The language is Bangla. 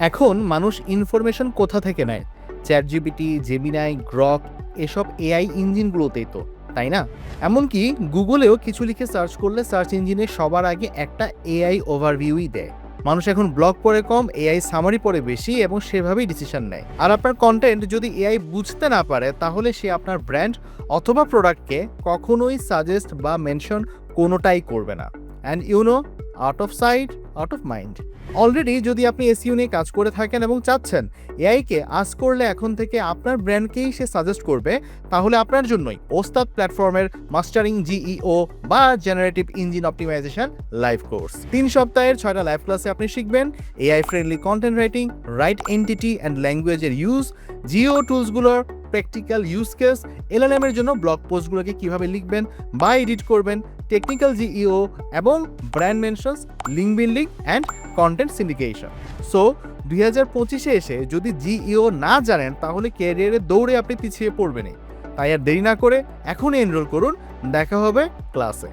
এখন মানুষ ইনফরমেশন কোথা থেকে নেয়? চ্যাট জিপিটি জেমিনাই গ্রক এসব এআই ইঞ্জিনগুলোতেই তো, তাই না? এমনকি গুগলেও কিছু লিখে সার্চ করলে সার্চ ইঞ্জিনে সবার আগে একটা এআই ওভারভিউই দেয়। মানুষ এখন ব্লগ পড়ে কম এআই সামারি পড়ে বেশি এবং সেভাবেই ডিসিশন নেয়। আর আপনার কন্টেন্ট যদি এআই বুঝতে না পারে, তাহলে সে আপনার ব্র্যান্ড অথবা প্রোডাক্টকে কখনোই সাজেস্ট বা মেনশন কোনোটাই করবে না। And you know out of sight out of mind already যদি আপনি এসইউ নিয়ে কাজ করে থাকেন এবং চাচ্ছেন এআইকে আজ করলে এখন থেকে আপনার ব্র্যান্ডকেই সে সাজেস্ট করবে, তাহলে আপনার জন্যই ওস্তাদ প্ল্যাটফর্মের মাস্টারিং জিইও বা generative engine optimization live course তিন সপ্তাহের ছয়টা লাইভ ক্লাসে আপনি শিখবেন AI friendly content writing right entity and ল্যাঙ্গুয়েজের use GEO টুলসগুলোর প্র্যাকটিক্যাল ইউজ কেস এলএলএম এর জন্য ব্লগ পোস্টগুলোকে কীভাবে লিখবেন বা এডিট করবেন টেকনিক্যাল জিইও এবং brand mentions link building and content syndication so দুই হাজার পঁচিশে এসে যদি জিইও না জানেন, তাহলে ক্যারিয়ারে দৌড়ে আপনি পিছিয়ে পড়বেনই। তাই আর দেরি না করে এখনই এনরোল করুন, দেখা হবে ক্লাসে